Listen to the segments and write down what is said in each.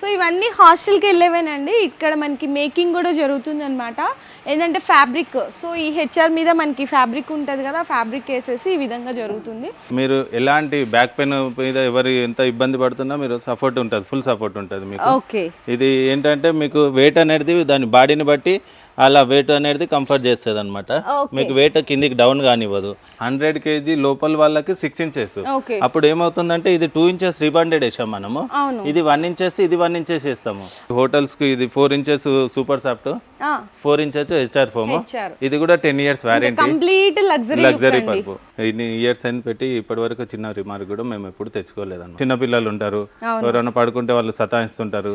So ఇవన్నీ హాస్టల్కి వెళ్ళేవేనండి. ఇక్కడ మనకి మేకింగ్ కూడా జరుగుతుంది అనమాట ఏంటంటే ఫ్యాబ్రిక్. సో ఈ హెచ్ఆర్ మీద మనకి ఫ్యాబ్రిక్ ఉంటుంది కదా ఫ్యాబ్రిక్ వేసేసి ఈ విధంగా జరుగుతుంది. మీరు ఎలాంటి బ్యాక్ పెయిన్ మీద ఎవరు ఎంత ఇబ్బంది పడుతున్నా మీరు సపోర్ట్ ఉంటుంది ఫుల్ సపోర్ట్ ఉంటుంది మీకు. ఓకే. ఇది ఏంటంటే మీకు వెయిట్ అనేది దాని బాడీని బట్టి అలా వెయిట్ అనేది కంఫర్ట్ చేస్తుంది అనమాట. మీకు వెయిట్ కిందికి డౌన్ కానివ్వదు. హండ్రెడ్ కేజీ లోపల వాళ్ళకి సిక్స్ ఇంచెస్ అప్పుడు ఏమవుతుందంటే ఇది టూ ఇంచెస్ రీబండెడ్ వేసాం మనము. ఇది వన్ ఇంచెస్ ఇది వన్ ఇంచెస్ వేస్తాము హోటల్స్కి ఇది four inches super soft four inches HR foam ఇది కూడా ten years warranty complete luxury luxury పర్పు ఇన్ని ఇయర్స్ అని పెట్టి ఇప్పటి వరకు చిన్న రిమార్క్ కూడా మేము ఎప్పుడు తెచ్చుకోలేదన్నమాట. చిన్న పిల్లలు ఉంటారు. ఎవరైనా పడుకుంటే వాళ్ళు సతాయిస్తుంటారు.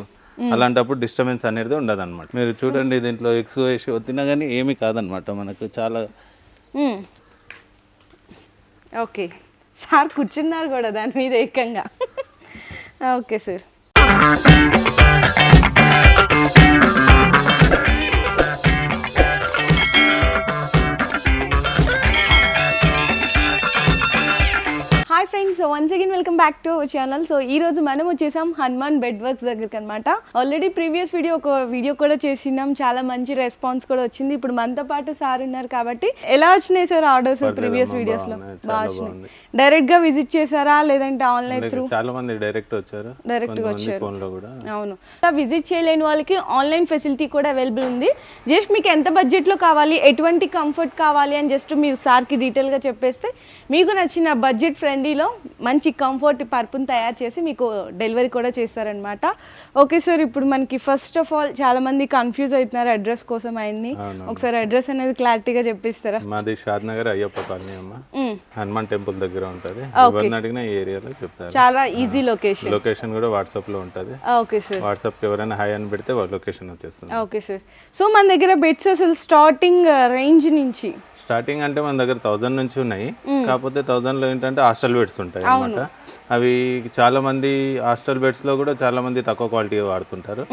అలాంటప్పుడు డిస్టర్బెన్స్ అనేది ఉండదు అనమాట మీరు చూడండి దీంట్లో ఎక్స్ వేసి వద్దినా కానీ ఏమీ కాదనమాట మనకు చాలా ఓకే. సార్ కూర్చున్నారు కూడా దాని మీద ఏకంగా. Okay sir. Once again welcome back to our channel so ఈ రోజు మనం వచ్చేసాం హనుమాన్ బెడ్ వర్క్స్ దగ్గరికి అనమాట ఆల్రెడీ ప్రీవియస్ వీడియో ఒక వీడియో కూడా చేసినాం. చాలా మంచి రెస్పాన్స్ కూడా వచ్చింది. ఇప్పుడు మనతో పాటు సార్ ఉన్నారు కాబట్టి ఎలా వచ్చినాయి సార్ ఆర్డర్స్ ప్రీవియస్ వీడియోస్లో? బాగా వచ్చినాయి. డైరెక్ట్గా విజిట్ చేశారా? లేదంటే ఆన్లైన్ త్రూ చాలా మంది డైరెక్ట్ వచ్చారు. Direct గా ఫోన్లో కూడా. అవును. విజిట్ చేయలేని వాళ్ళకి ఆన్లైన్ ఫెసిలిటీ కూడా అవైలబుల్ ఉంది. జస్ట్ మీకు ఎంత బడ్జెట్లో కావాలి ఎటువంటి కంఫర్ట్ కావాలి అని జస్ట్ మీరు సార్కి డీటెయిల్గా చెప్పేస్తే మీకు నచ్చిన బడ్జెట్ ఫ్రెండ్లీలో మంచి కంఫర్ట్ పర్పుని తయారు చేసి మీకు డెలివరీ కూడా చేస్తారనమాట ఓకే సార్ ఇప్పుడు మనకి ఫస్ట్ ఆఫ్ ఆల్ చాలా మంది కన్ఫ్యూజ్ అవుతున్నారు అడ్రస్ కోసం ఆయన్ని. ఒకసారి అడ్రస్ అనేది క్లారిటీగా చెప్పిస్తారా? మాది షాద్ నగర్ అయ్యప్ప కాలనీ అమ్మ. మ్మ్. హనుమాన్ టెంపుల్ దగ్గర ఉంటుంది. అడిగినా ఏరియాలో చెప్తారు. చాలా ఈజీ లొకేషన్ లొకేషన్ కూడా వాట్సాప్లో ఉంటుంది. ఓకే సార్ వాట్సాప్కి ఎవరైనా హాయ్ అని పెడితే వాళ్ళ లొకేషన్ వచ్చేస్తుంది. ఓకే సార్ సో మన దగ్గర బెడ్స్ అసలు స్టార్టింగ్ రేంజ్ నుంచి? స్టార్టింగ్ అంటే మన దగ్గర థౌజండ్ నుంచి ఉన్నాయి. కాకపోతే థౌజండ్లో ఏంటంటే హాస్టల్ బెడ్స్ ఉంటాయి. అన్నమాట. అవి చాలా మంది హాస్టల్ బెడ్స్లో కూడా చాలా మంది తక్కువ క్వాలిటీ వాడుతుంటారు.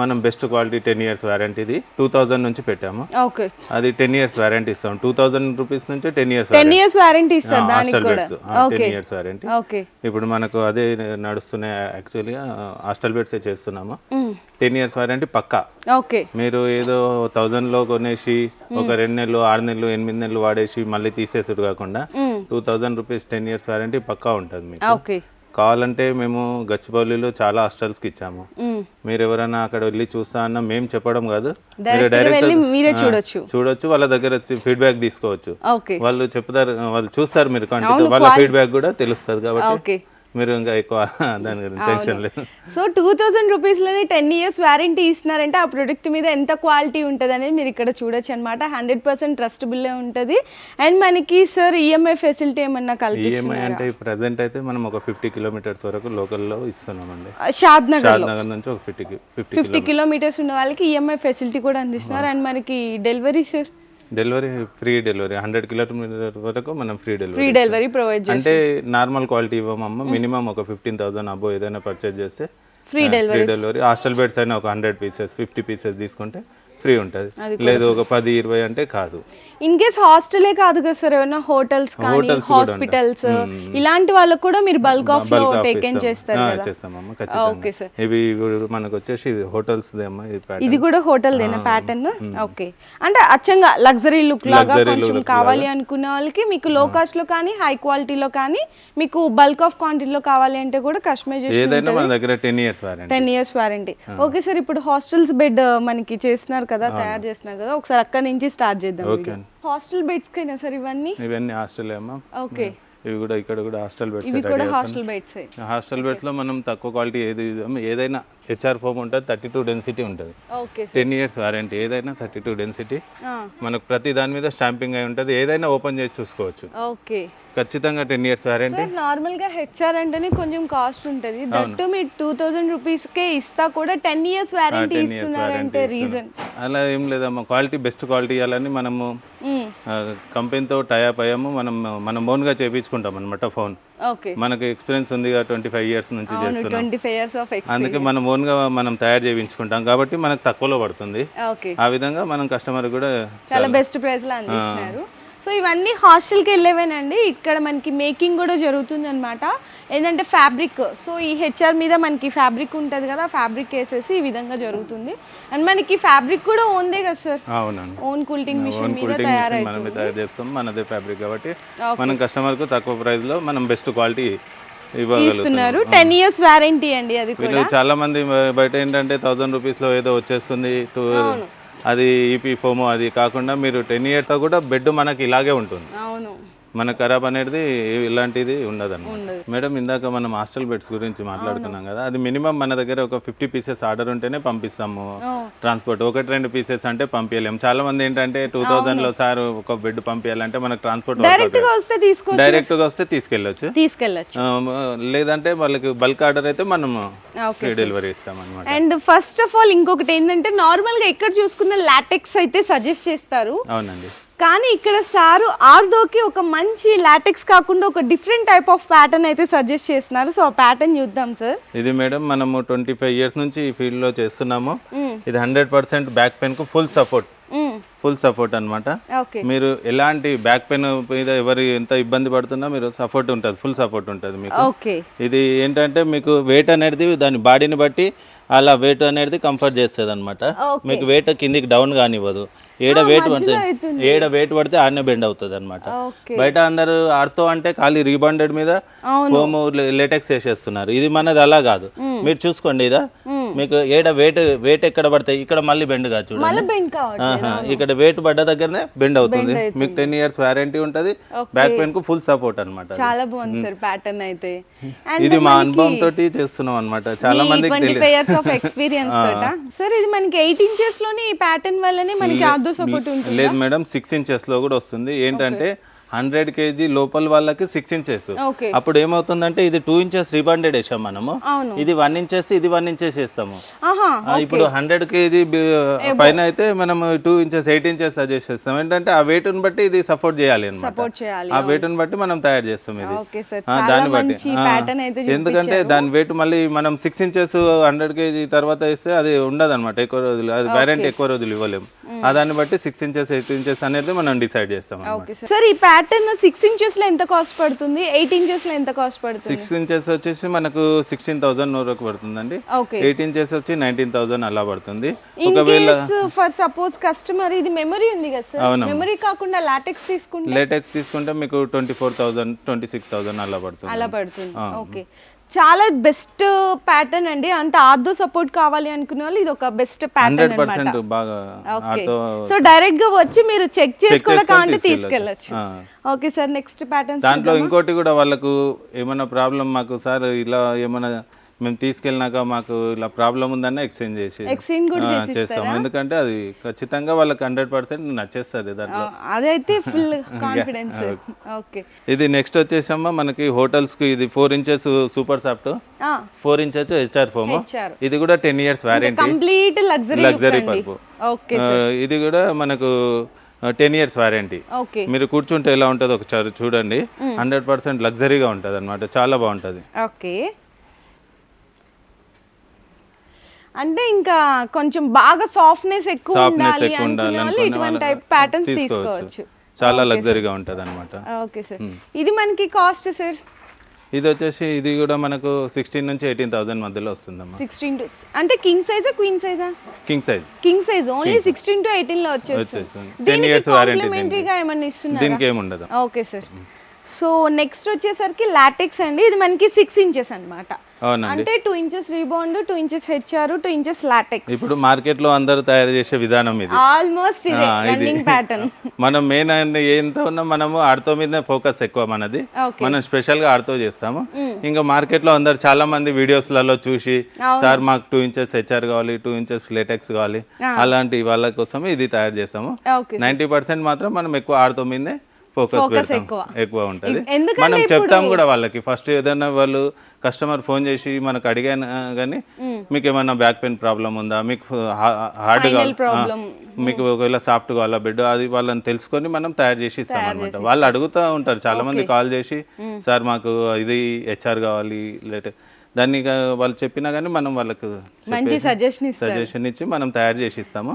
మనం బెస్ట్ క్వాలిటీ టెన్ ఇయర్స్ వ్యారంటీది టూ థౌజండ్ నుంచి పెట్టాము. అది టెన్ ఇయర్స్ వ్యారంటీ ఇస్తాం. టూ థౌజండ్ రూపీస్ నుంచి ten years ten years warranty hostel beds. Ten years warranty okay. ఇప్పుడు మనకు అదే నడుస్తున్నాయి యాక్చువల్గా హాస్టల్ బెడ్సే చేస్తున్నాము. టెన్ ఇయర్స్ వ్యారంటీ పక్కా. ఓకే. మీరు ఏదో థౌజండ్లో కొనేసి ఒక రెండు నెలలు ఆరు నెలలు ఎనిమిది నెలలు వాడేసి మళ్ళీ తీసేసుడు కాకుండా. Two thousand rupees ten years warranty పక్కా ఉంటుంది మీకు. ఓకే. కావాలంటే మేము గచ్చిబౌలిలో చాలా హాస్టల్స్కి ఇచ్చాము. మ్మ్. మీరు ఎవరైనా అక్కడ వెళ్ళి చూస్తా అన్న మేము చెప్పడం కాదు. మీరు డైరెక్ట్ చూడొచ్చు. చూడొచ్చు వాళ్ళ దగ్గర వచ్చి ఫీడ్బ్యాక్ తీసుకోవచ్చు. వాళ్ళు చెప్తారు వాళ్ళు చూస్తారు మీరు వాళ్ళ ఫీడ్బ్యాక్ కూడా తెలుస్తుంది కాబట్టి మీరు ఇంకా ఎక్కువ దాని గురించి టెన్షన్ లేదు. సో టూ థౌజండ్ రూపీస్లోనే టెన్ ఇయర్స్ వారంటీ ఇస్తున్నారంటే ఆ ప్రొడక్ట్ మీద ఎంత క్వాలిటీ ఉంటుంది అనేది మీరు ఇక్కడ చూడొచ్చు అనమాట హండ్రెడ్ పర్సెంట్ ట్రస్టబుల్ ఉంటుంది. అండ్ మనకి సార్ ఈఎంఐ ఫెసిలిటీ ఏమన్నా ఈఎంఐ కల్పిస్తున్నారు అంటే ప్రజెంట్ అయితే మనం ఒక ఫిఫ్టీ కిలోమీటర్స్ వరకు లోకల్లో ఇస్తున్నామండి. షాద్ నగర్ నుంచి ఒక ఫిఫ్టీ ఫిఫ్టీ ఫిఫ్టీ కిలోమీటర్స్ ఉన్న వాళ్ళకి ఈఎంఐ ఫెసిలిటీ కూడా అందిస్తున్నారు. అండ్ మనకి delivery sir delivery free delivery. Hundred kilometre వరకు మనం free free delivery delivery provide అంటే నార్మల్ క్వాలిటీ ఇవ్వమమ్మ మినిమం ఒక ఫిఫ్టీన్ థౌసండ్ అబో ఏదైనా పర్చేజ్ చేస్తే free free delivery. Hostel beds అయినా ఒక హండ్రెడ్ పీసెస్ ఫిఫ్టీ పీసెస్ తీసుకుంటే ఫ్రీ ఉంటుంది. లేదు ఒక పది ఇరవై అంటే కాదు. ఇన్ కేస్ హాస్టలే కాదు కదా సార్ ఏమైనా హోటల్స్ కానీ హాస్పిటల్స్ ఇలాంటి వాళ్ళకు కూడా మీరు బల్క్ ఆఫ్లో టేకెన్. చేస్తారు చేస్తామమ్మ ఓకే సార్ ఇవి మనకు వచ్చేసి హోటల్స్ అమ్మా ఇది కూడా హోటల్ దేనా? ప్యాటర్న్ ఓకే అంటే అచ్చంగా లగ్జరీ లుక్ లాగా కొంచెం కావాలి అనుకునే వాళ్ళకి మీకు లో కాస్ట్లో కానీ హై క్వాలిటీలో కానీ మీకు బల్క్ ఆఫ్ క్వాంటిటీలో కావాలి అంటే కూడా కస్టమైజేషన్ ఏదైనా మన దగ్గర ten years warranty ten years warranty okay sir ఇప్పుడు హాస్టల్స్ బెడ్ మనకి చేస్తున్నారు కదా తయారు చేస్తున్నారు కదా ఒకసారి అక్కడ నుంచి స్టార్ట్ చేద్దాం ఓకే హాస్టల్ బెడ్స్ కైనా సార్ ఇవన్నీ? ఇవన్నీ హాస్టల్ అమ్మా. ఓకే. ఇవి కూడా ఇక్కడ కూడా హాస్టల్ బెడ్స్ ఇవి కూడా హాస్టల్ బెడ్స్ హాస్టల్ బెడ్స్లో మనం తక్కువ క్వాలిటీ ఏది ఏదైనా హెచ్ఆర్ ఫోమ్ ఉంటుంది థర్టీ టూ డెన్సిటీ ఉంటుంది టెన్ ఇయర్స్ వారంటీ ఏదైనా థర్టీ టూ డెన్సిటీ మనకు ప్రతి దాని మీద స్టాంపింగ్ అయి ఉంటుంది ఏదైనా ఓపెన్ చేసి చూసుకోవచ్చు. ఓకే ఖచ్చితంగా టెన్ ఇయర్స్ వారంటీ నార్మల్గా హెచ్ఆర్ అంటేనే కొంచెం కాస్ట్ ఉంటది. దట్టు మీరు టూ థౌజండ్ రూపీస్ కే ఇస్తా కూడా టెన్ ఇయర్స్ వారంటీ ఇస్తున్నారంటే రీజన్ అలా ఏం లేదమ్మా క్వాలిటీ బెస్ట్ క్వాలిటీ ఇవ్వాలని మనము కంపెనీతో టైప్ అయ్యాము. మనం మనం ఓన్గా చేయించుకుంటాం అనమాట ఫోన్ మనకు ఎక్స్పీరియన్స్ ఉంది ట్వంటీ ఫైవ్ ఇయర్స్ నుంచి చేస్తున్నాం. అందుకే మనం ఓన్గా మనం తయారు చేయించుకుంటాం. కాబట్టి మనకు తక్కువలో పడుతుంది. ఓకే. ఆ విధంగా మనం కస్టమర్ కూడా చాలా బెస్ట్ ప్రైస్లో అందిస్తున్నారు. సో ఇవన్నీ హాస్టల్కి వెళ్ళేవేనండి. ఇక్కడ మనకి మేకింగ్ కూడా జరుగుతుంది అనమాట ఏంటంటే ఫ్యాబ్రిక్. సో ఈ హెచ్ఆర్ మీద మనకి ఫ్యాబ్రిక్ ఉంటుంది కదా ఫ్యాబ్రిక్ వేసేసి ఈ విధంగా జరుగుతుంది. అండ్ మనకి ఫ్యాబ్రిక్ కూడా ఓన్దే కదా సార్? అవునండి ఓన్ కూల్టింగ్ మిషన్ మీద తయారు చేస్తాం మనదే ఫ్యాబ్రిక్ కాబట్టి. మనం కస్టమర్కు తక్కువ ప్రైస్లో మనం బెస్ట్ క్వాలిటీ ఇస్తున్నారు. టెన్ ఇయర్స్ వారంటీ అండి అది కూడా. చాలా మంది బయట ఏంటంటే థౌసండ్ రూపీస్లో ఏదో వచ్చేస్తుంది టూ అది ఈపీ ఫోమో అది కాకుండా మీరు టెన్ ఇయర్స్తో కూడా బెడ్ మనకి ఇలాగే ఉంటుంది. అవును. మన ఖరాబ్ అనేది ఇలాంటిది ఉండదు ఉండదు. మేడం ఇందాక మనం హాస్టల్ బెడ్స్ గురించి మాట్లాడుకున్నాం కదా అది మినిమం మన దగ్గర ఒక ఫిఫ్టీ పీసెస్ ఆర్డర్ ఉంటేనే పంపిస్తాము. ట్రాన్స్పోర్ట్ ఒకటి రెండు పీసెస్ అంటే పంపించలేము చాలా మంది ఏంటంటే టూ లో సార్ ఒక బెడ్ పంపించాలంటే మనకు ట్రాన్స్పోర్ట్ డైరెక్ట్గా వస్తే డైరెక్ట్గా వస్తే తీసుకెళ్ళొచ్చు. లేదంటే వాళ్ళకి బల్క్ ఆర్డర్ అయితే ఫ్రీ డెలివరీ ఇస్తాం అనమాట అండ్ ఫస్ట్ ఆఫ్ ఆల్ ఇంకొకటి ఏంటంటే నార్మల్గా ఎక్కడ చూసుకున్న లాటెక్స్ అయితే సజెస్ట్ చేస్తారు? అవునండి. కానీ ఇక్కడ సారు ఆర్దోకి ఒక మంచి లాటెక్స్ కాకుండా ఒక డిఫరెంట్ టైప్ ఆఫ్ ప్యాటర్న్ అయితే సజెస్ట్ చేస్తున్నారు. సో ఆ ప్యాటర్న్ చూద్దాం సార్ ఇది మేడం మనము ట్వంటీ ఫైవ్ ఇయర్స్ నుంచి ఈ ఫీల్డ్లో చేస్తున్నాము. ఇది హండ్రెడ్ పర్సెంట్ బ్యాక్ పెయిన్కు ఫుల్ సపోర్ట్ ఫుల్ సపోర్ట్ అన్నమాట. ఓకే మీరు ఎలాంటి బ్యాక్ పెయిన్ మీద ఎవరు ఎంత ఇబ్బంది పడుతున్నా మీరు సపోర్ట్ ఉంటుంది ఫుల్ సపోర్ట్ ఉంటుంది మీకు. ఇది ఏంటంటే మీకు వెయిట్ అనేది దాని బాడీని బట్టి అలా వెయిట్ అనేది కంఫర్ట్ చేస్తుంది అనమాట. మీకు వెయిట్ కిందికి డౌన్ కానివ్వదు. ఏడ వెయిట్ పడితే. ఏడ వెయిట్ పడితే ఆడనే బెండ్ అవుతుంది అనమాట బయట అందరూ ఆడుతూ అంటే ఖాళీ రీబాండెడ్ మీద. ఫోమ్ లేటెక్స్ వేసేస్తున్నారు. ఇది మనది అలా కాదు. మీరు చూసుకోండి ఇదా. మీకు ఏడ వెయిట్ వెయిట్ ఎక్కడ పడతాయి? ఇక్కడ మళ్ళీ బెండ్ కాదు చూడండి. ఇక్కడ వెయిట్ పడ్డ దగ్గరనే బెండ్ అవుతుంది. మీకు టెన్ ఇయర్స్ వారంటీ ఉంటుంది. బ్యాక్ పెయిన్కు ఫుల్ సపోర్ట్ అనమాట చాలా బాగుంది సార్ ప్యాటర్న్ అయితే. ఇది మా అనుభవం తోటి చేస్తున్నాం అనమాట చాలా మందికి ఎక్స్పీరియన్స్ సార్ ఇది మనకి ఎయిట్ ఇంచెస్లోనే ఈ ప్యాటర్న్ వల్లనే మనకి ఆర్దో సపోర్ట్ ఉంటుంది? లేదు మేడం సిక్స్ ఇంచెస్లో కూడా వస్తుంది. ఏంటంటే హండ్రెడ్ కేజీ లోపల వాళ్ళకి సిక్స్ ఇంచెస్ అప్పుడు ఏమవుతుందంటే ఇది టూ ఇంచెస్ రిబాండెడ్ వేసాం మనము. ఇది వన్ ఇంచెస్ ఇది వన్ ఇంచెస్ వేస్తాము. ఇప్పుడు హండ్రెడ్ కేజీ పైన అయితే మనం two inches eight inches suggest చేస్తాం. ఏంటంటే ఆ ని బట్టి ఇది సపోర్ట్ చేయాలి అనమాట ఆ ని బట్టి మనం తయారు చేస్తాం ఇది. దాన్ని బట్టి. ఎందుకంటే దాని వెయిట్ మళ్ళీ మనం సిక్స్ ఇంచెస్ హండ్రెడ్ కేజీ తర్వాత ఇస్తే అది ఉండదు అనమాట ఎక్కువ రోజులు అది వ్యారంటీ ఎక్కువ రోజులు ఇవ్వలేము. ఆ దాన్ని బట్టి సిక్స్ ఇంచెస్ ఎయిట్ ఇంచెస్ అనేది మనం డిసైడ్ చేస్తాం సార్ ఈ ప్యాటర్న్ సిక్స్ ఇంచెస్లో ఎంత కాస్ట్ పడుతుంది? ఎయిట్ ఇంచెస్లో ఎంత కాస్ట్ పడుతుంది? సిక్స్ ఇంచెస్ వచ్చేసి మనకు సిక్స్టీన్ థౌసండ్ వరకు పడుతుందండి. ఎయిట్ ఇంచెస్ వచ్చి నైన్టీన్ థౌసండ్ అలా పడుతుంది. ఒకవేళ ఫర్ సపోజ్ కస్టమర్ ఇది మెమరీ ఉంది కదా సార్. మెమరీ కాకుండా లాటెక్స్ తీసుకుంటే? లేటెక్స్ తీసుకుంటే మీకు twenty four thousand twenty six thousand అలా పడుతుంది. అలా పడుతుంది. ఓకే చాలా బెస్ట్ ప్యాటర్న్ అండి. అంటే ఆర్దో సపోర్ట్ కావాలి అనుకునే వాళ్ళు ఇది ఒక బెస్ట్ ప్యాటర్న్ ఆటో సో డైరెక్ట్గా వచ్చి మీరు చెక్ చేసుకోవడం చేసుకొని కావాలంటే తీసుకెళ్ళొచ్చు. తీసుకెళ్ళచ్చు. ఓకే సార్ నెక్స్ట్ ప్యాటర్న్ దాంట్లో ఇంకోటి కూడా వాళ్ళకు ఏమైనా ప్రాబ్లం మాకు సార్ ఇలా ఏమైనా మేము తీసుకెళ్ళినాక మాకు ఇలా ప్రాబ్లం ఉందన్న ఎక్స్చేంజ్ చేసి ఎక్స్చేంజ్ కూడా చేస్తాం ఎందుకంటే అది ఖచ్చితంగా వాళ్ళకి హండ్రెడ్ పర్సెంట్ నచ్చేస్తుంది దాంట్లో. అదైతే ఫుల్ కాన్ఫిడెన్స్. ఓకే. ఇది నెక్స్ట్ వచ్చేసమ్మా మనకి హోటల్స్కి ఇది four inches super soft. Four inches HR foam. ఇది కూడా ten years warranty complete luxury luxury పర్పు ఇది కూడా మనకు టెన్ ఇయర్స్ వారంటీ. ఓకే. మీరు కూర్చుంటే ఎలా ఉంటుందో ఒకసారి చూడండి. హండ్రెడ్ పర్సెంట్ లగ్జరీగా ఉంటుంది అనమాట చాలా బాగుంటుంది. ఓకే. అంటే ఇంకా కొంచెం బాగా సాఫ్ట్నెస్ ఎక్కువ ఉండాలి అనుకునే వాళ్ళు ఇటువంటి టైప్ ప్యాటర్న్స్ తీసుకోవచ్చు. చాలా లగ్జరీగా ఉంటుంది అనమాట ఓకే సార్ ఇది మనకి కాస్ట్ సార్ ఇది వచ్చేసి ఇది కూడా మనకు సిక్స్టీన్ నుంచి ఎయిటీన్ థౌసండ్ మధ్యలో వస్తుందమ్మా. సిక్స్టీన్ టు అంటే కింగ్ సైజా queen సైజా king size king size only sixteen to ఎయిటీన్లో వచ్చేస్తుంది. వచ్చేస్తుంది. 10 దీనికి years warranty కాంప్లిమెంటరీగా ఏమన్నా ఇస్తున్నారు? దీనికి ఏమి ఉండదు. ఓకే సార్ సో నెక్స్ట్ వచ్చేసరికి లాటెక్స్ అండి. ఇది మనకి సిక్స్ ఇంచెస్ అన్నమాట. అవునండి అంటే two inches rebound two inches HR two inches latex. ఇప్పుడు మార్కెట్లో అందరూ తయారు చేసే విధానం ఇది. ఆల్మోస్ట్. Running pattern. మనం మెయిన్ ఎంత ఉన్నా మనము ఆడుతో మీద ఫోకస్ ఎక్కువ మనది. మనం స్పెషల్గా ఆడుతో చేస్తాము. ఇంకా మార్కెట్లో అందరు చాలా మంది వీడియోస్లలో చూసి సార్ మాకు టూ ఇంచెస్ హెచ్ఆర్ కావాలి టూ ఇంచెస్ లేటెక్స్ కావాలి. అలాంటి వాళ్ళ కోసం ఇది తయారు చేస్తాము. నైన్టీ పర్సెంట్ మాత్రం మనం ఎక్కువ ఆడుతో మీదే ఫోకస్ ఎక్కువ. ఉంటది. మనం చెప్తాం కూడా వాళ్ళకి. ఫస్ట్ ఏదైనా వాళ్ళు కస్టమర్ ఫోన్ చేసి మనకు అడిగాను కానీ మీకు ఏమైనా బ్యాక్ పెయిన్ ప్రాబ్లం ఉందా? మీకు హార్డ్ problem. మీకు ఒకవేళ సాఫ్ట్ కావాలా బెడ్ అది వాళ్ళని తెలుసుకొని మనం తయారు చేసి ఇస్తాం అనమాట వాళ్ళు అడుగుతూ ఉంటారు. చాలా మంది కాల్ చేసి సార్ మాకు ఇది హెచ్ఆర్ కావాలి లేట దాన్ని వాళ్ళు చెప్పినా కానీ మనం వాళ్ళకు మంచి సజెషన్ సజెషన్ ఇచ్చి మనం తయారు చేసి ఇస్తాము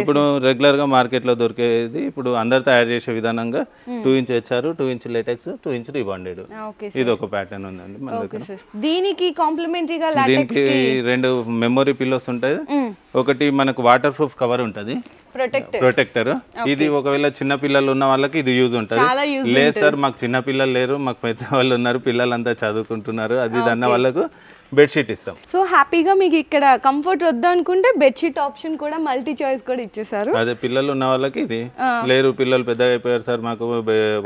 ఇప్పుడు రెగ్యులర్గా మార్కెట్లో దొరికేది ఇప్పుడు అందరు తయారు చేసే విధానంగా two inch HR two inch latex two inch rebonded ఇది ఒక ప్యాటర్న్ ఉందండి మన దగ్గర. దీనికి కాంప్లిమెంటరీగా దీనికి రెండు మెమొరీ పిల్లోస్ ఉంటాయి. ఒకటి మనకు వాటర్ ప్రూఫ్ కవర్ ఉంటది ప్రొటెక్ట్ ప్రొటెక్టర్ ఇది ఒకవేళ చిన్న పిల్లలు ఉన్న వాళ్ళకి ఇది యూజ్ ఉంటుంది. లేదు సార్ మాకు చిన్న పిల్లలు లేరు మాకు పెద్ద వాళ్ళు ఉన్నారు పిల్లలంతా చదువుకుంటున్నారు. అది అన్న వాళ్ళకు బెడ్షీట్ ఇస్తాం. సో హ్యాపీగా మీకు ఇక్కడ కంఫర్ట్ వద్దు అనుకుంటే బెడ్షీట్ ఆప్షన్ కూడా మల్టీ చాయిస్ కూడా ఇచ్చేసారు అదే పిల్లలు ఉన్న వాళ్ళకి ఇది. లేరు పిల్లలు పెద్దగా అయిపోయారు సార్ మాకు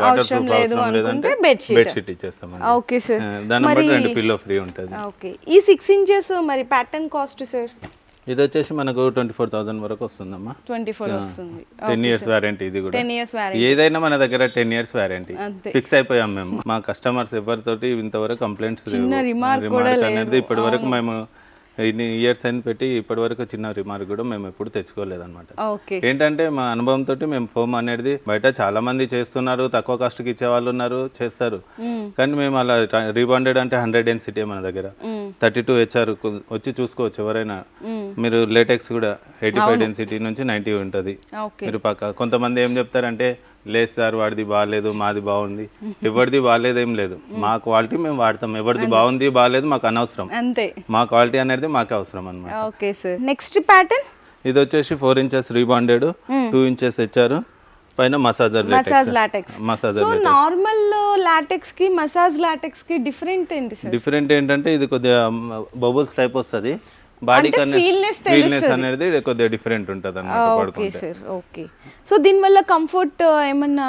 వాటర్ ప్రూఫ్ అవసరం లేదంటే. బెడ్షీట్ ఇచ్చేస్తాం ఓకే సార్ దాన్ని బట్టి రెండు పిల్లో ఫ్రీ ఉంటుంది. ఓకే ఈ సిక్స్ ఇంచెస్ మరి ప్యాటర్న్ కాస్ట్ సార్ ఇది వచ్చేసి మనకు ట్వంటీ ఫోర్ థౌసండ్ వరకు వస్తుందమ్మా. ట్వంటీ ఫోర్ వస్తుంది. టెన్ ఇయర్స్ వారంటీ ఇది కూడా. టెన్ ఇయర్స్ వ్యారంటీ ఏదైనా మన దగ్గర టెన్ ఇయర్స్ వారంటీ. ఫిక్స్ అయిపోయాం మేము. మా కస్టమర్స్ ఎవరితోటి ఇంతవరకు కంప్లైంట్స్ remark అనేది ఇప్పటి వరకు మేము ఇన్ని ఇయర్స్ అని పెట్టి ఇప్పటి వరకు చిన్న రిమార్క్ కూడా మేము ఎప్పుడు తెచ్చుకోలేదన్నమాట. ఏంటంటే మా అనుభవంతో మేము ఫోమ్ అనేది బయట చాలా మంది చేస్తున్నారు తక్కువ కాస్ట్కి ఇచ్చే వాళ్ళు ఉన్నారు చేస్తారు. కానీ మేము అలా రీబాండెడ్ అంటే హండ్రెడ్ డెన్సిటీ మన దగ్గర. థర్టీ టూ హెచ్ఆర్ వచ్చి చూసుకోవచ్చు ఎవరైనా. మీరు లేటెక్స్ కూడా ఎయిటీ ఫైవ్ డెన్సిటీ నుంచి నైంటీ ఉంటుంది. మీరు పక్క కొంతమంది ఏం చెప్తారంటే లేదు సార్ వాడిది బాగాలేదు మాది బాగుంది. ఎవరిది బాగాలేదు ఏం లేదు మా క్వాలిటీ మేము వాడతాం. ఎవరిది బాగుంది బాగాలేదు మాకు అనవసరం. అంతే. మా క్వాలిటీ అనేది మాకు అవసరం అనమాట ఓకే సార్. Next pattern? ఇది వచ్చేసి four inches rebonded two inches తెచ్చారు పైన massager massage latex massager so normal లాటెక్స్కి massage లాటెక్స్కి డిఫరెంట్ ఏంటి సార్? డిఫరెంట్ ఏంటంటే ఇది కొద్దిగా బబుల్స్ టైప్ వస్తుంది. బాడీ ఫీల్నెస్ అనేది కొద్దిగా డిఫరెంట్ ఉంటుంది అన్నమాట ఓకే పడుకుంటే. సార్ ఓకే సో దీనివల్ల కంఫర్ట్ ఏమన్నా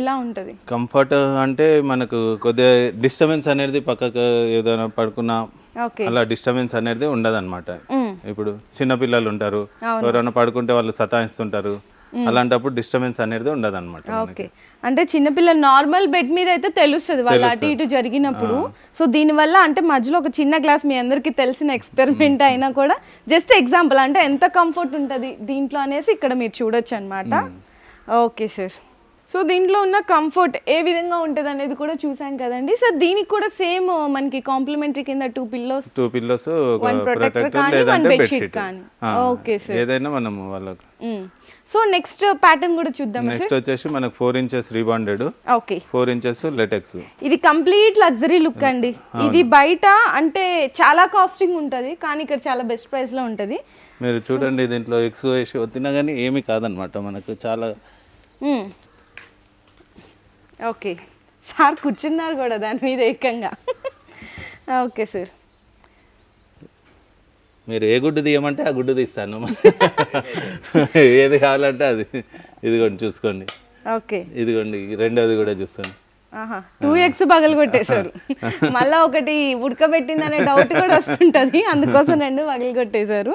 ఎలా ఉంటుంది? కంఫర్ట్ అంటే మనకు కొద్దిగా డిస్టర్బెన్స్ అనేది పక్కకు ఏదైనా పడుకున్నా అలా డిస్టర్బెన్స్ అనేది ఉండదన్నమాట. ఇప్పుడు చిన్న పిల్లలు ఉంటారు. ఎవరైనా పడుకుంటే వాళ్ళు సతాయిస్తుంటారు. అలాంటప్పుడు డిస్టర్బెన్స్ అనేది ఉండదన్నమాట ఓకే. అంటే చిన్నపిల్లలు నార్మల్ బెడ్ మీద అయితే తెలుస్తుంది వాళ్ళు అటు ఇటు జరిగినప్పుడు. సో దీనివల్ల అంటే మధ్యలో ఒక చిన్న గ్లాస్ మీ అందరికీ తెలిసిన ఎక్స్పెరిమెంట్ అయినా కూడా జస్ట్ ఎగ్జాంపుల్ అంటే ఎంత కంఫర్ట్ ఉంటుంది దీంట్లో అనేసి ఇక్కడ మీరు చూడొచ్చు అనమాట ఓకే సార్. సో దీంట్లో ఉన్న కంఫర్ట్ ఏ విధంగా ఉంటుంది అనేది కూడా చూసాం కదండి. సో దీనికి కూడా సేమ్ మనకి కాంప్లిమెంటరీ కింద two pillows two pillows protector protector కానీ, bedsheet బెడ్షీట్. కానీ. Okay, sir. ఏదైనా మనం వాళ్ళకు సో నెక్స్ట్ ప్యాటర్న్ కూడా చూద్దాం నెక్స్ట్ వచ్చేసి మనకు four inches rebonded. Okay. Four inches latex ఇది కంప్లీట్ లగ్జరీ లుక్ అండి. ఇది బయట అంటే చాలా కాస్టింగ్ ఉంటుంది కానీ ఇక్కడ చాలా బెస్ట్ ప్రైస్లో ఉంటుంది. మీరు చూడండి దీంట్లో ఎక్స్ వేసి వచ్చినా కానీ ఏమీ కాదనమాట మనకు. చాలా ఓకే. సార్ కూర్చున్నారు కూడా దాని మీద ఏకంగా. ఓకే సార్ మీరు ఏ గుడ్డు తీయమంటే ఆ గుడ్డు తీస్తాను. ఏది కావాలంటే అది. ఇదిగోండి చూసుకోండి. ఓకే. ఇదిగోండి రెండోది కూడా ఆహా టూ ఎక్స్ పగలు కొట్టేశారు. మళ్ళీ ఒకటి ఉడకబెట్టిందనే డౌట్ కూడా వస్తుంటుంది. అందుకోసం రెండు పగలు కొట్టేశారు.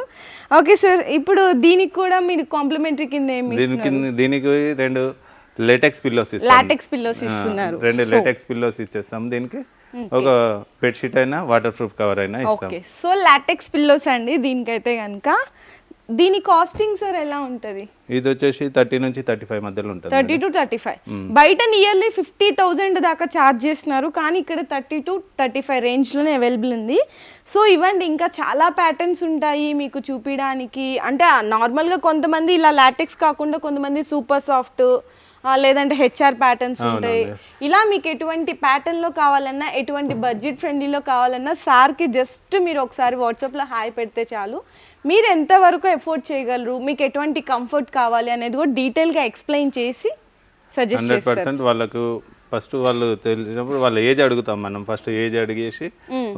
ఓకే సార్ ఇప్పుడు దీనికి కూడా మీరు కాంప్లిమెంటరీ కింద ఏమి దీనికి దీనికి రెండు లేటెక్స్ పిల్లోస్ లాటెక్స్ పిల్లోస్ ఇస్తున్నారు. రెండు లేటెక్స్ పిల్లోస్ ఇచ్చేస్తాం. దీనికి ఒక బెడ్షీట్ అయినా వాటర్ ప్రూఫ్ కవర్ అయినా ఇస్తాం. ఓకే సో లాటెక్స్ పిల్లోస్ అండి దీనికైతే కనుక దీని కాస్టింగ్ సార్ ఎలా ఉంటుంది? ఇది వచ్చేసి థర్టీ నుంచి థర్టీ ఫైవ్ మధ్యలో ఉంటుంది థర్టీ టు థర్టీ ఫైవ్. బయట నియర్లీ ఫిఫ్టీ థౌజండ్ దాకా ఛార్జ్ చేస్తున్నారు కానీ ఇక్కడ థర్టీ టు థర్టీ ఫైవ్ రేంజ్లోనే అవైలబుల్ ఉంది. సో ఇవ్వండి ఇంకా చాలా ప్యాటర్న్స్ ఉంటాయి మీకు చూపించడానికి అంటే నార్మల్గా కొంతమంది ఇలా లాటెక్స్ కాకుండా కొంతమంది సూపర్ సాఫ్ట్ లేదంటే హెచ్ఆర్ ప్యాటర్న్స్ ఉంటాయి. ఇలా మీకు ఎటువంటి pattern లో కావాలన్నా ఎటువంటి బడ్జెట్ ఫ్రెండ్లీలో కావాలన్నా సార్కి జస్ట్ మీరు ఒకసారి వాట్సాప్లో హాయ్ పెడితే చాలు. మీరు ఎంతవరకు ఎఫోర్డ్ చేయగలరు? మీకు ఎటువంటి కంఫర్ట్ కావాలి అనేది కూడా డీటెయిల్గా ఎక్స్ప్లెయిన్ చేసి సజెస్ట్ చేస్తారు. వాళ్ళకు ఫస్ట్ వాళ్ళు తెలిసినప్పుడు వాళ్ళ ఏజ్ అడుగుతాం మనం. ఫస్ట్ ఏజ్ అడిగేసి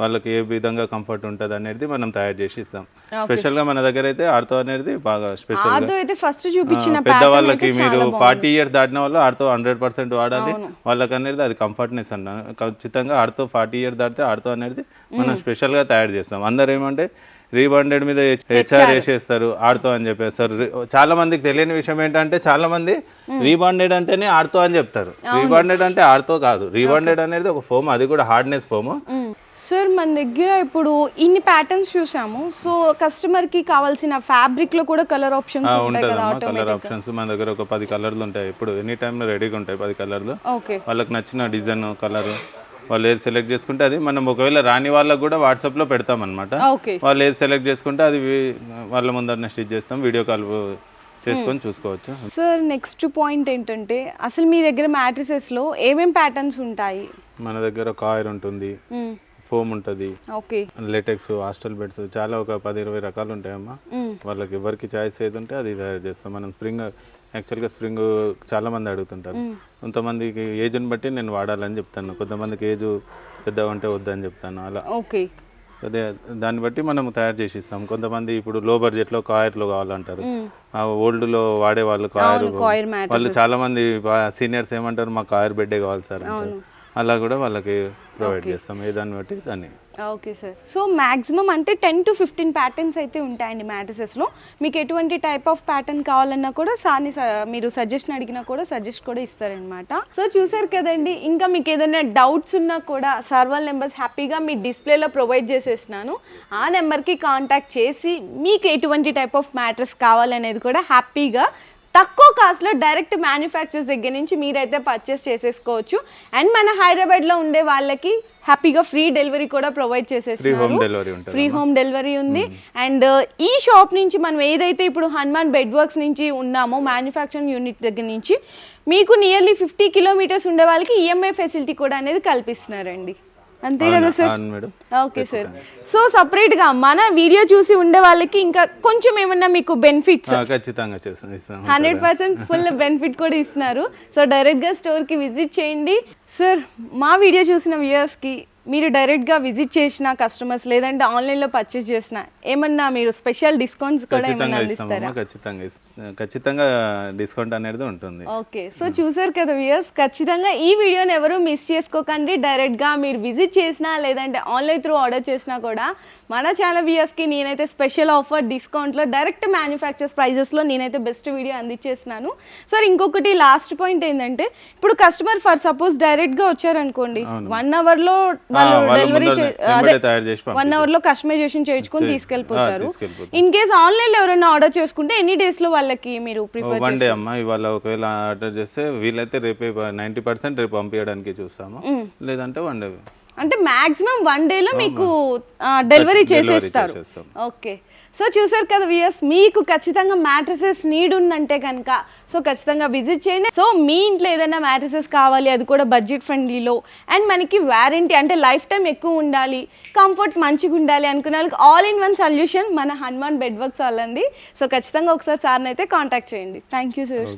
వాళ్ళకి ఏ విధంగా కంఫర్ట్ ఉంటుంది అనేది మనం తయారు చేసి ఇస్తాం స్పెషల్గా మన దగ్గర అయితే ఆర్తో అనేది బాగా స్పెషల్ ఫస్ట్ చూపించిన పెద్ద pattern వాళ్ళకి అయితే మీరు. ఫార్టీ ఇయర్స్ దాటిన వాళ్ళు ఆడుతో హండ్రెడ్ పర్సెంట్ వాడాలి. వాళ్ళకి అనేది అది కంఫర్ట్నెస్ అన్న. ఖచ్చితంగా ఆడుతో ఫార్టీ ఇయర్స్ దాటితే ఆడుతో అనేది మనం స్పెషల్గా తయారు చేస్తాం. అందరు ఏమంటే రీబాండెడ్ మీద హెచ్ఆర్. వేసేస్తారు ఆడుతో అని చెప్పేస్తారు చాలా మందికి తెలియని విషయం ఏంటంటే చాలా మంది రీబాండెడ్ అంటేనే ఆడుతో అని చెప్తారు. రీబాండెడ్ అంటే ఆడుతో కాదు. రీబాండెడ్ అనేది ఒక ఫోమ్ అది కూడా హార్డ్నెస్ ఫోమ్. సార్ మన దగ్గర ఇప్పుడు ఇన్ని ప్యాటర్న్స్ చూసాము. సో కస్టమర్కి కావాల్సిన ఫ్యాబ్రిక్లో కూడా కలర్ ఆప్షన్స్ ఉంటాయి కదా కలర్ ఆప్షన్స్ మన దగ్గర ఒక పది కలర్లు ఉంటాయి. ఇప్పుడు ఎనీ టైంలో రెడీగా ఉంటాయి పది కలర్లు ఓకే. వాళ్ళకి నచ్చిన డిజైన్ కలర్ వాళ్ళు ఏది సెలెక్ట్ చేసుకుంటే అది మనం ఒకవేళ రాని వాళ్ళకు కూడా వాట్సాప్లో పెడతాం అనమాట వాళ్ళు ఏది సెలెక్ట్ చేసుకుంటే అది వాళ్ళ ముందర స్టిచ్ చేస్తాం వీడియో కాల్ చేసుకొని చూసుకోవచ్చు. సార్ నెక్స్ట్ పాయింట్ ఏంటంటే అసలు మీ దగ్గర మ్యాట్రిసెస్లో ఏమేం ప్యాటర్న్స్ ఉంటాయి? మన దగ్గర కాయర్ ఉంటుంది. ఫోమ్ ఉంటుంది. ఓకే. లేటెక్స్ హాస్టల్ బెడ్స్ చాలా ఒక పది ఇరవై రకాలు ఉంటాయమ్మా. వాళ్ళకి ఎవరికి చాయిస్ ఏది ఉంటే అది తయారు చేస్తాం. మనం స్ప్రింగ్ యాక్చువల్గా స్ప్రింగ్ చాలా మంది అడుగుతుంటారు. కొంతమందికి ఏజ్ని బట్టి నేను వాడాలని చెప్తాను. కొంతమందికి ఏజ్ పెద్దగా ఉంటే వద్దని చెప్తాను. అలా. ఓకే. అదే దాన్ని బట్టి మనం తయారు చేసి ఇస్తాం కొంతమంది ఇప్పుడు లో బడ్జెట్లో కాయర్లు కావాలంటారు. ఆ ఓల్డ్లో వాడే వాళ్ళు కాయర్ వాళ్ళు చాలా మంది సీనియర్స్ ఏమంటారు మాకు కాయర్ బెడ్డే కావాలి సార్ అంటారు. అలా కూడా వాళ్ళకి ప్రొవైడ్ చేస్తాం. ఏ దాన్ని బట్టి దాన్ని. ఓకే సార్ సో మ్యాక్సిమం అంటే టెన్ టు ఫిఫ్టీన్ ప్యాటర్న్స్ అయితే ఉంటాయండి మ్యాట్రిసెస్లో మీకు ఎటువంటి టైప్ ఆఫ్ ప్యాటర్న్ కావాలన్నా కూడా సార్ని మీరు సజెషన్ అడిగినా కూడా సజెస్ట్ కూడా ఇస్తారనమాట సో చూసారు కదండి ఇంకా మీకు ఏదైనా డౌట్స్ ఉన్నా కూడా సార్ వాళ్ళ నెంబర్స్ హ్యాపీగా మీ డిస్ప్లేలో ప్రొవైడ్ చేసేస్తున్నాను. ఆ నెంబర్కి కాంటాక్ట్ చేసి మీకు ఎటువంటి టైప్ ఆఫ్ మ్యాట్రస్ కావాలనేది కూడా హ్యాపీగా తక్కువ కాస్ట్లో డైరెక్ట్ మ్యానుఫ్యాక్చర్స్ దగ్గర నుంచి మీరైతే పర్చేస్ చేసేసుకోవచ్చు. అండ్ మన హైదరాబాద్లో ఉండే వాళ్ళకి హ్యాపీగా ఫ్రీ డెలివరీ కూడా ప్రొవైడ్ చేసేస్తున్నారు. ఫ్రీ హోమ్ డెలివరీ ఉంది. అండ్ ఈ షాప్ నుంచి మనం ఏదైతే ఇప్పుడు హనుమాన్ బెడ్ వర్క్స్ నుంచి ఉన్నామో మ్యానుఫ్యాక్చరింగ్ యూనిట్ దగ్గర నుంచి మీకు నియర్లీ ఫిఫ్టీ కిలోమీటర్స్ ఉండే వాళ్ళకి ఈఎంఐ ఫెసిలిటీ కూడా అనేది కల్పిస్తున్నారండి. అంతే కదా సార్? Okay sir. సో సపరేట్గా మన వీడియో చూసి ఉండే వాళ్ళకి ఇంకా కొంచెం ఏమన్నా మీకు బెనిఫిట్స్ ఖచ్చితంగా హండ్రెడ్ పర్సెంట్ ఫుల్ బెనిఫిట్ కూడా ఇస్తున్నారు. సో డైరెక్ట్గా స్టోర్కి విజిట్ చేయండి. సార్ మా వీడియో చూసిన వ్యూయర్స్కి మీరు డైరెక్ట్గా విజిట్ చేసిన కస్టమర్స్ లేదంటే ఆన్లైన్లో పర్చేస్ చేసిన ఏమన్నా మీరు స్పెషల్ డిస్కౌంట్స్ కూడా ఏమన్నా ఖచ్చితంగా అందిస్తారా? ఖచ్చితంగా ఖచ్చితంగా డిస్కౌంట్ అనేది ఉంటుంది. ఓకే. సో చూసారు కదా వ్యూయర్స్ ఖచ్చితంగా ఈ వీడియోని ఎవరు మిస్ చేసుకోకండి. డైరెక్ట్గా మీరు విజిట్ చేసినా లేదంటే ఆన్లైన్ త్రూ ఆర్డర్ చేసినా కూడా మన ఛానల్ వ్యూయర్స్కి నేనైతే స్పెషల్ ఆఫర్ డిస్కౌంట్లో డైరెక్ట్ మ్యానుఫ్యాక్చర్స్ ప్రైజెస్లో నేనైతే బెస్ట్ వీడియో అందించేస్తున్నాను. సార్ ఇంకొకటి లాస్ట్ పాయింట్ ఏంటంటే ఇప్పుడు కస్టమర్ ఫర్ సపోజ్ డైరెక్ట్గా వచ్చారనుకోండి వన్ అవర్లో వాళ్ళు డెలివరీ వన్ పంపిస్తాం. అవర్లో కస్టమైజేషన్ చేయించుకొని తీసుకెళ్ళిపోతారు. ఇన్ కేస్ ఆన్లైన్లో ఎవరైనా ఆర్డర్ చేసుకుంటే ఎన్ని డేస్లో వాళ్ళకి మీరు ప్రిఫర్ వన్ డే అమ్మా ఇవాళ ఒకవేళ ఆర్డర్ చేస్తే వీలైతే రేపే నైంటీ పర్సెంట్ రేపు పంపించడానికి చూస్తాము. లేదంటే వన్ డే అంటే మాక్సిమం వన్ డేలో మీకు డెలివరీ చేసేస్తారు. చేసేస్తాం. ఓకే సో చూసారు కదా వియర్స్ మీకు ఖచ్చితంగా మ్యాట్రసెస్ నీడ్ ఉందంటే కనుక సో ఖచ్చితంగా విజిట్ చేయండి. సో మీ ఇంట్లో ఏదైనా మ్యాట్రసెస్ కావాలి అది కూడా బడ్జెట్ ఫ్రెండ్లీలో అండ్ మనకి వారంటీ అంటే లైఫ్ టైం ఎక్కువ ఉండాలి కంఫర్ట్ మంచిగా ఉండాలి అనుకునే వాళ్ళకి ఆల్ ఇన్ వన్ సొల్యూషన్ మన హనుమాన్ బెడ్ వర్క్స్ వాళ్ళండి. సో ఖచ్చితంగా ఒకసారి సార్ని అయితే కాంటాక్ట్ చేయండి థ్యాంక్ యూ సార్